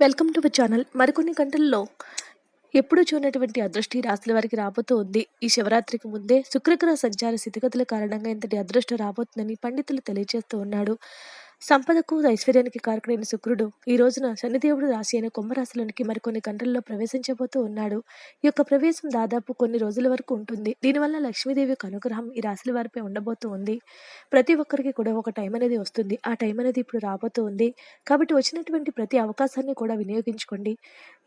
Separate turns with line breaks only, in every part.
Welcome to our channel. మరికొన్ని గంటల్లో ఎప్పుడూ చూడనటువంటి అదృష్టి రాశుల వారికి రాబోతూ ఉంది. ఈ శివరాత్రికి ముందే శుక్రగ్రహ సంచార స్థితిగతుల కారణంగా ఇంతటి అదృష్టం రాబోతుందని పండితులు తెలియజేస్తూ ఉన్నాడు సంపదకు ఐశ్వర్యానికి కారకుడైన శుక్రుడు ఈ రోజున శనిదేవుడు రాశి అయిన కుంభరాశిలోనికి మరికొన్ని గంటల్లో ప్రవేశించబోతూ ఉన్నాడు. ఈ యొక్క ప్రవేశం దాదాపు కొన్ని రోజుల వరకు ఉంటుంది. దీనివల్ల లక్ష్మీదేవి యొక్క అనుగ్రహం ఈ రాశుల వారిపై ఉండబోతూ ఉంది. ప్రతి ఒక్కరికి కూడా ఒక టైం అనేది వస్తుంది. ఆ టైం అనేది ఇప్పుడు రాబోతూ ఉంది. కాబట్టి వచ్చినటువంటి ప్రతి అవకాశాన్ని కూడా వినియోగించుకోండి.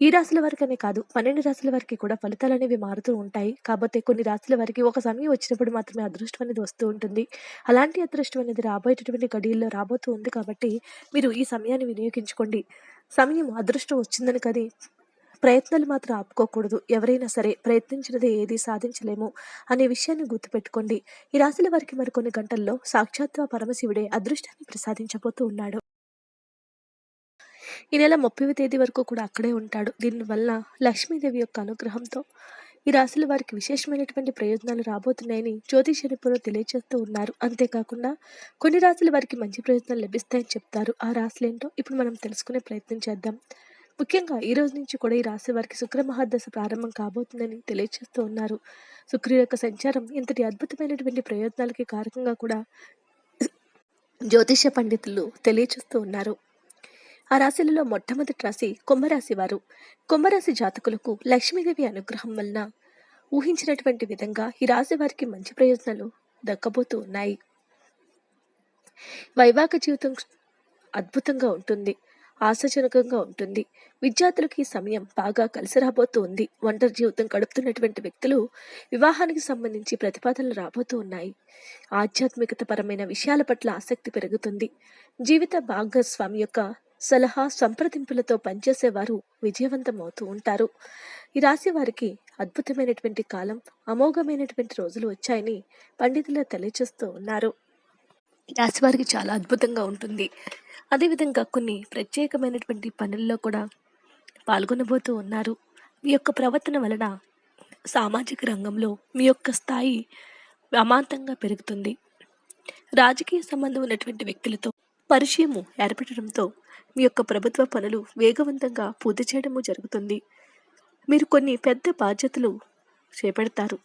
ఈ రాశుల వారికనే కాదు పన్నెండు రాశుల వారికి కూడా ఫలితాలు అనేవి మారుతూ ఉంటాయి. కాకపోతే కొన్ని రాశుల వారికి ఒక సమయం వచ్చినప్పుడు మాత్రమే అదృష్టం అనేది వస్తూ ఉంటుంది. అలాంటి అదృష్టం అనేది రాబోయేటటువంటి గడియల్లో రాబోతూ ఉంది కాబట్టి మీరు ఈ సమయాన్ని వినియోగించుకోండి. సమయం అదృష్టం వచ్చిందని కదా. ప్రయత్నాలు మాత్రం ఆపుకోకూడదు. ఎవరైనా సరే ప్రయత్నించినది ఏది సాధించలేము అనే విషయాన్ని గుర్తుపెట్టుకోండి. ఈ రాశుల వారికి మరికొన్ని గంటల్లో సాక్షాత్వ పరమశివుడే అదృష్టాన్ని ప్రసాదించబోతూ ఉన్నాడు. ఈ నెల ముప్పై తేదీ వరకు కూడా అక్కడే ఉంటాడు. దీనివల్ల లక్ష్మీదేవి యొక్క అనుగ్రహంతో ఈ రాశుల వారికి విశేషమైనటువంటి ప్రయోజనాలు రాబోతున్నాయని జ్యోతిష నిపుణులు తెలియజేస్తూ ఉన్నారు. అంతేకాకుండా కొన్ని రాశుల వారికి మంచి ప్రయోజనాలు లభిస్తాయని చెప్తారు. ఆ రాశులు ఏంటో ఇప్పుడు మనం తెలుసుకునే ప్రయత్నం చేద్దాం. ముఖ్యంగా ఈ రోజు నుంచి కూడా ఈ రాశి వారికి శుక్ర మహాదశ ప్రారంభం కాబోతుందని తెలియజేస్తూ ఉన్నారు. శుక్రుడి యొక్క సంచారం ఇంతటి అద్భుతమైనటువంటి ప్రయోజనాలకి కారకంగా కూడా జ్యోతిష పండితులు తెలియజేస్తూ ఉన్నారు. ఆ రాశులలో మొట్టమొదటి రాశి కుంభరాశి వారు. కుంభరాశి జాతకులకు లక్ష్మీదేవి అనుగ్రహం వలన ఊహించినటువంటి విధంగా ఈ రాశి వారికి మంచి ప్రయోజనాలు దక్కబోతూ ఉన్నాయి. వైవాహిక జీవితం అద్భుతంగా ఉంటుంది. ఆశాజనకంగా ఉంటుంది. విద్యార్థులకు ఈ సమయం బాగా కలిసి రాబోతూ ఉంది. ఒంటరి జీవితం గడుపుతున్నటువంటి వ్యక్తులు వివాహానికి సంబంధించి ప్రతిపాదనలు రాబోతూ ఉన్నాయి. ఆధ్యాత్మికత పరమైన విషయాల పట్ల ఆసక్తి పెరుగుతుంది. జీవిత భాగస్వామి యొక్క సలహా సంప్రదింపులతో పనిచేసేవారు విజయవంతం అవుతూ ఉంటారు. ఈ రాశి వారికి అద్భుతమైనటువంటి కాలం అమోఘమైనటువంటి రోజులు వచ్చాయని పండితులు తెలియచేస్తూ ఉన్నారు. ఈ రాశి వారికి చాలా అద్భుతంగా ఉంటుంది. అదేవిధంగా కొన్ని ప్రత్యేకమైనటువంటి పనుల్లో కూడా పాల్గొనబోతూ ఉన్నారు. మీ యొక్క ప్రవర్తన వలన సామాజిక రంగంలో మీ యొక్క స్థాయి అమాంతంగా పెరుగుతుంది. రాజకీయ సంబంధం ఉన్నటువంటి వ్యక్తులతో పరిచయము ఏర్పడడంతో మీ యొక్క ప్రభుత్వ పనులు వేగవంతంగా పూర్తి చేయడము జరుగుతుంది. మీరు కొన్ని పెద్ద బాధ్యతలు చేపడతారు.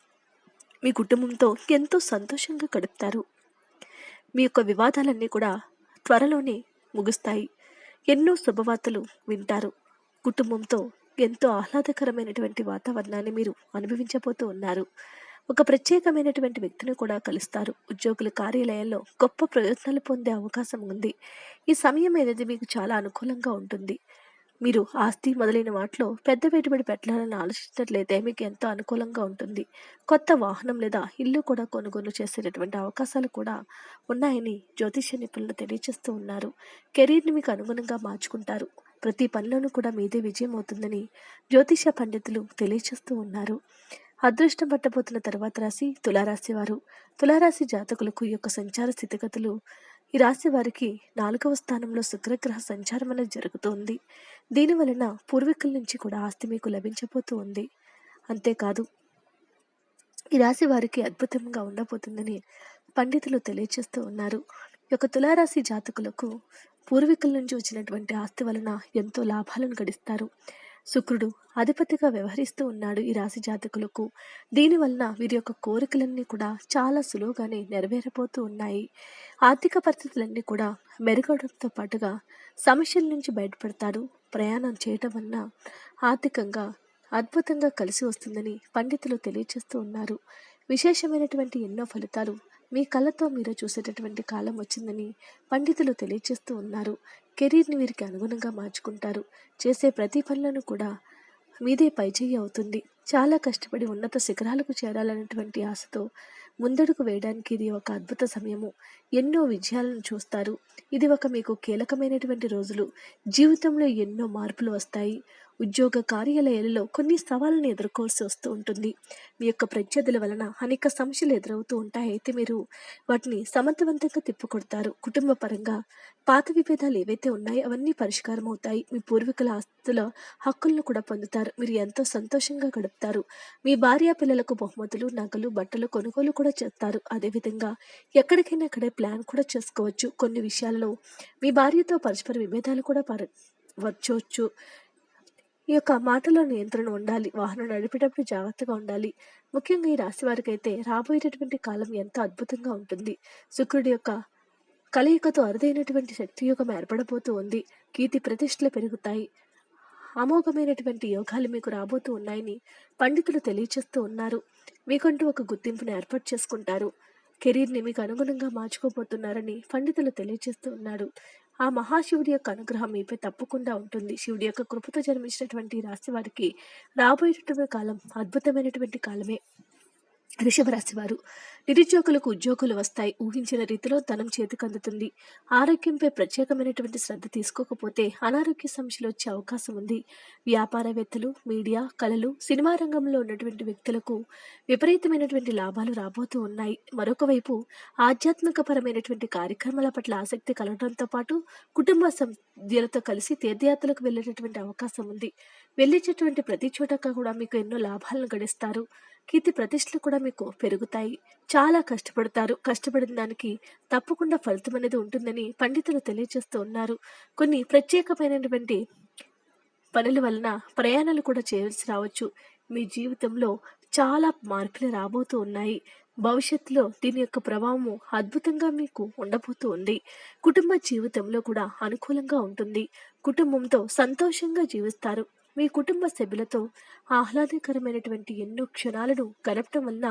మీ కుటుంబంతో ఎంతో సంతోషంగా గడుపుతారు. మీ యొక్క వివాదాలన్నీ కూడా త్వరలోనే ముగుస్తాయి. ఎన్నో శుభవార్తలు వింటారు. కుటుంబంతో ఎంతో ఆహ్లాదకరమైనటువంటి వాతావరణాన్ని మీరు అనుభవించబోతూ ఉన్నారు. ఒక ప్రత్యేకమైనటువంటి వ్యక్తిని కూడా కలుస్తారు. ఉద్యోగుల కార్యాలయంలో గొప్ప ప్రయోజనాలు పొందే అవకాశం ఉంది. ఈ సమయం అనేది మీకు చాలా అనుకూలంగా ఉంటుంది. మీరు ఆస్తి మొదలైన వాటిలో పెద్ద పెట్టుబడి పెట్టాలని ఆలోచించినట్లయితే మీకు ఎంతో అనుకూలంగా ఉంటుంది. కొత్త వాహనం లేదా ఇల్లు కూడా కొనుగోలు చేసేటటువంటి అవకాశాలు కూడా ఉన్నాయని జ్యోతిష నిపుణులు తెలియజేస్తూ ఉన్నారు. కెరీర్ని మీకు అనుగుణంగా మార్చుకుంటారు. ప్రతి పనిలోనూ కూడా మీదే విజయం అవుతుందని జ్యోతిష పండితులు తెలియజేస్తూ ఉన్నారు. అదృష్టం పట్టబోతున్న తర్వాత రాశి తులారాశి వారు. తులారాశి జాతకులకు యొక్క సంచార స్థితిగతులు ఈ రాశి వారికి నాలుగవ స్థానంలో శుక్రగ్రహ సంచారం అనేది జరుగుతోంది. దీని వలన పూర్వీకుల నుంచి కూడా ఆస్తి మీకు లభించబోతూ ఉంది. అంతేకాదు ఈ రాశి వారికి అద్భుతంగా ఉండబోతుందని పండితులు తెలియజేస్తూ ఉన్నారు. యొక్క తులారాశి జాతకులకు పూర్వీకుల నుంచి వచ్చినటువంటి ఆస్తి వలన ఎంతో లాభాలను గడిస్తారు. శుక్రుడు అధిపతిగా వ్యవహరిస్తూ ఉన్నాడు ఈ రాశి జాతకులకు. దీనివలన వీరి యొక్క కోరికలన్నీ కూడా చాలా సులువుగానే నెరవేరబోతూ ఉన్నాయి. ఆర్థిక పరిస్థితులన్నీ కూడా మెరుగవడంతో పాటుగా సమస్యల నుంచి బయటపడతారు ప్రయాణం చేయటం వలన ఆర్థికంగా అద్భుతంగా కలిసి వస్తుందని పండితులు తెలియజేస్తూ ఉన్నారు. విశేషమైనటువంటి ఎన్నో ఫలితాలు మీ కళ్ళతో మీరు చూసేటటువంటి కాలం వచ్చిందని పండితులు తెలియజేస్తూ ఉన్నారు. కెరీర్ని వీరికి అనుగుణంగా మార్చుకుంటారు. చేసే ప్రతి పనులను కూడా మీదే పైచేయి అవుతుంది. చాలా కష్టపడి ఉన్నత శిఖరాలకు చేరాలన్నటువంటి ఆశతో ముందడుగు వేయడానికి ఇది ఒక అద్భుత సమయము. ఎన్నో విజయాలను చూస్తారు. ఇది ఒక మీకు కీలకమైనటువంటి రోజులు. జీవితంలో ఎన్నో మార్పులు వస్తాయి. ఉద్యోగ కార్యాలయాలలో కొన్ని సవాళ్ళను ఎదుర్కోవాల్సి వస్తూ ఉంటుంది. మీ యొక్క ప్రత్యర్థుల వలన అనేక సమస్యలు ఎదురవుతూ ఉంటాయి. అయితే మీరు వాటిని సమర్థవంతంగా తిప్పుకొడతారు. కుటుంబ పరంగా పాత విభేదాలు ఏవైతే ఉన్నాయో అవన్నీ పరిష్కారం అవుతాయి. మీ పూర్వీకుల ఆస్తుల హక్కులను కూడా పొందుతారు. మీరు ఎంతో సంతోషంగా గడుపుతారు. మీ భార్య పిల్లలకు బహుమతులు నగలు బట్టలు కొనుగోలు కూడా చేస్తారు. అదేవిధంగా ఎక్కడికైనా అక్కడే ప్లాన్ కూడా చేసుకోవచ్చు. కొన్ని విషయాలలో మీ భార్యతో పరస్పర విభేదాలు కూడా పర వచ్చవచ్చు ఈ యొక్క మాటలో నియంత్రణ ఉండాలి వాహనం నడిపేటప్పుడు జాగ్రత్తగా ఉండాలి. ముఖ్యంగా ఈ రాశి వారికి అయితే రాబోయేటటువంటి కాలం ఎంతో అద్భుతంగా ఉంటుంది. శుక్రుడి యొక్క కలయికతో అరుదైనటువంటి శక్తి యోగం ఏర్పడబోతూ ఉంది. కీర్తి ప్రతిష్టలు పెరుగుతాయి. అమోఘమైనటువంటి యోగాలు మీకు రాబోతూ ఉన్నాయని పండితులు తెలియచేస్తూ ఉన్నారు. మీకంటూ ఒక గుర్తింపును ఏర్పాటు చేసుకుంటారు. కెరీర్ని మీకు అనుగుణంగా మార్చుకోబోతున్నారని పండితులు తెలియజేస్తూ ఉన్నారు. ఆ మహాశివుడి యొక్క అనుగ్రహం మీపై తప్పకుండా ఉంటుంది. శివుడి యొక్క కృపతో జన్మించినటువంటి రాశి వారికి రాబోయేటటువంటి కాలం అద్భుతమైనటువంటి కాలమే. వృషభ వారు నిరుద్యోగులకు ఉద్యోగులు వస్తాయి. ఊహించిన రీతిలో ధనం చేతికందుతుంది ఆరోగ్యంపై ప్రత్యేకమైనటువంటి శ్రద్ధ తీసుకోకపోతే అనారోగ్య సమస్యలు వచ్చే అవకాశం ఉంది. వ్యాపారవేత్తలు మీడియా కళలు సినిమా రంగంలో ఉన్నటువంటి వ్యక్తులకు విపరీతమైనటువంటి లాభాలు రాబోతూ ఉన్నాయి. మరొక వైపు ఆధ్యాత్మికపరమైనటువంటి కార్యక్రమాల పట్ల ఆసక్తి కలగడంతో పాటు కుటుంబ సభ్యులతో కలిసి తీర్థయాత్రలకు వెళ్ళేటటువంటి అవకాశం ఉంది. వెళ్ళేటటువంటి ప్రతి చోట కూడా మీకు ఎన్నో లాభాలను గడిస్తారు. కీర్తి ప్రతిష్టలు కూడా మీకు పెరుగుతాయి. చాలా కష్టపడతారు. కష్టపడిన దానికి తప్పకుండా ఫలితం అనేది ఉంటుందని పండితులు తెలియజేస్తూ ఉన్నారు. కొన్ని ప్రత్యేకమైనటువంటి పనుల వలన ప్రయాణాలు కూడా చేయవలసి రావచ్చు. మీ జీవితంలో చాలా మార్పులు రాబోతూ ఉన్నాయి. భవిష్యత్తులో దీని యొక్క ప్రభావము అద్భుతంగా మీకు ఉండబోతూ ఉంది. కుటుంబ జీవితంలో కూడా అనుకూలంగా ఉంటుంది. కుటుంబంతో సంతోషంగా జీవిస్తారు. మీ కుటుంబ సభ్యులతో ఆహ్లాదకరమైనటువంటి ఎన్నో క్షణాలను గడపటం వలన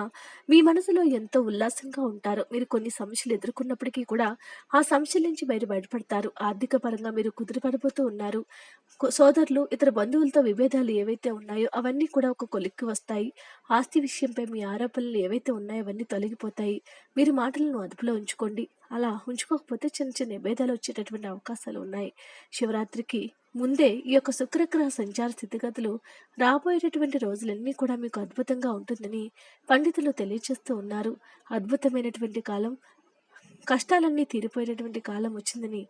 మీ మనసులో ఎంతో ఉల్లాసంగా ఉంటారు. మీరు కొన్ని సమస్యలు ఎదుర్కొన్నప్పటికీ కూడా ఆ సమస్యల నుంచి బయట బయటపడతారు. ఆర్థిక పరంగా మీరు కుదిరిపడిపోతూ ఉన్నారు. సోదరులు ఇతర బంధువులతో విభేదాలు ఏవైతే ఉన్నాయో అవన్నీ కూడా ఒక కొలిక్కి వస్తాయి. ఆస్తి విషయంపై మీ ఆరోపణలు ఏవైతే ఉన్నాయో అవన్నీ తొలగిపోతాయి. మీరు మాటలను అదుపులో ఉంచుకోండి. అలా ఉంచుకోకపోతే చిన్న చిన్న భేదాలు వచ్చేటటువంటి అవకాశాలు ఉన్నాయి. శివరాత్రికి ముందే ఈ యొక్క శుక్రగ్రహ సంచార స్థితిగతులు రాబోయేటటువంటి రోజులన్నీ కూడా మీకు అద్భుతంగా ఉంటుందని పండితులు తెలియజేస్తూ ఉన్నారు. అద్భుతమైనటువంటి కాలం కష్టాలన్నీ తీరిపోయేటటువంటి కాలం వచ్చిందని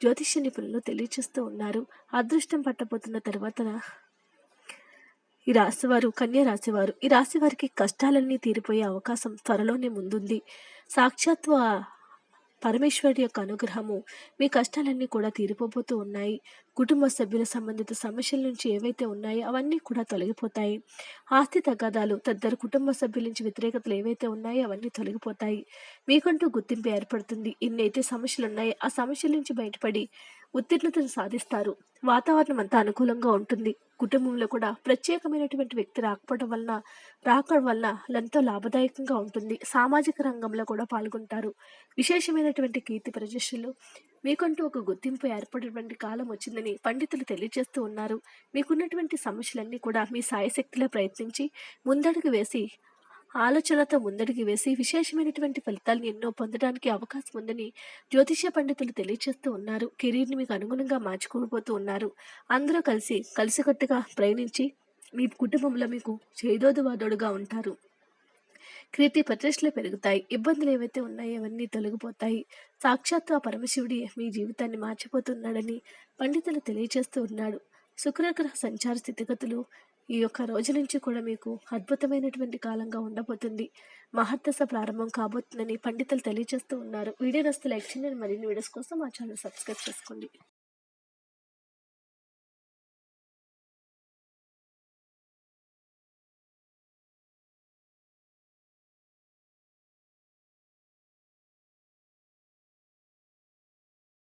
జ్యోతిష్య నిపుణులు తెలియజేస్తూ ఉన్నారు. అదృష్టం పట్టబోతున్న తర్వాత ఈ రాశివారు కన్యా రాశివారు ఈ రాశి వారికి కష్టాలన్నీ తీరిపోయే అవకాశం త్వరలోనే ముందుంది. సాక్షాత్వ పరమేశ్వరుడి యొక్క అనుగ్రహము మీ కష్టాలన్నీ కూడా తీరిపోబోతూ ఉన్నాయి. కుటుంబ సభ్యుల సంబంధిత సమస్యల నుంచి ఏవైతే ఉన్నాయో అవన్నీ కూడా తొలగిపోతాయి. ఆస్తి తగాదాలు తద్దరు కుటుంబ సభ్యుల నుంచి వ్యతిరేకతలు ఏవైతే ఉన్నాయో అవన్నీ తొలగిపోతాయి. మీకంటూ గుర్తింపు ఏర్పడుతుంది. ఇన్నైతే సమస్యలు ఉన్నాయో ఆ సమస్యల నుంచి బయటపడి ఉత్తీర్ణతను సాధిస్తారు. వాతావరణం అంతా అనుకూలంగా ఉంటుంది. కుటుంబంలో కూడా ప్రత్యేకమైనటువంటి వ్యక్తి రాకపోవడం వలన రాకడం వలన ఎంతో లాభదాయకంగా ఉంటుంది. సామాజిక రంగంలో కూడా పాల్గొంటారు. విశేషమైనటువంటి కీర్తి ప్రజస్సులు మీకంటూ ఒక గుర్తింపు ఏర్పడేటువంటి కాలం వచ్చిందని పండితులు తెలియజేస్తూ ఉన్నారు. మీకున్నటువంటి సమస్యలన్నీ కూడా మీ సాయశక్తిలో ప్రయత్నించి ముందడుగు వేసి ఆలోచనతో ముందడికి వేసి విశేషమైనటువంటి ఫలితాలను ఎన్నో పొందడానికి అవకాశం ఉందని జ్యోతిష్య పండితులు తెలియజేస్తూ ఉన్నారు. కెరీర్ని మీకు అనుగుణంగా మార్చుకోబోతూ ఉన్నారు. అందరూ కలిసి కలిసికట్టుగా ప్రయాణించి మీ కుటుంబంలో మీకు చేదోదువాదోడుగా ఉంటారు. కీర్తి ప్రతిష్టలు పెరుగుతాయి. ఇబ్బందులు ఏవైతే ఉన్నాయో అవన్నీ తొలగిపోతాయి. సాక్షాత్తు ఆ పరమశివుడి మీ జీవితాన్ని మార్చిపోతున్నాడని పండితులు తెలియజేస్తూ ఉన్నాడు శుక్రగ్రహ సంచార స్థితిగతులు ఈ యొక్క రోజు నుంచి కూడా మీకు అద్భుతమైనటువంటి కాలంగా ఉండబోతుంది. మహర్దశ ప్రారంభం కాబోతుందని పండితులు తెలియజేస్తూ ఉన్నారు. వీడియో నస్తే లైక్ చేయండి. మరిన్ని వీడియోస్ కోసం మా ఛానల్ సబ్స్క్రైబ్ చేసుకోండి.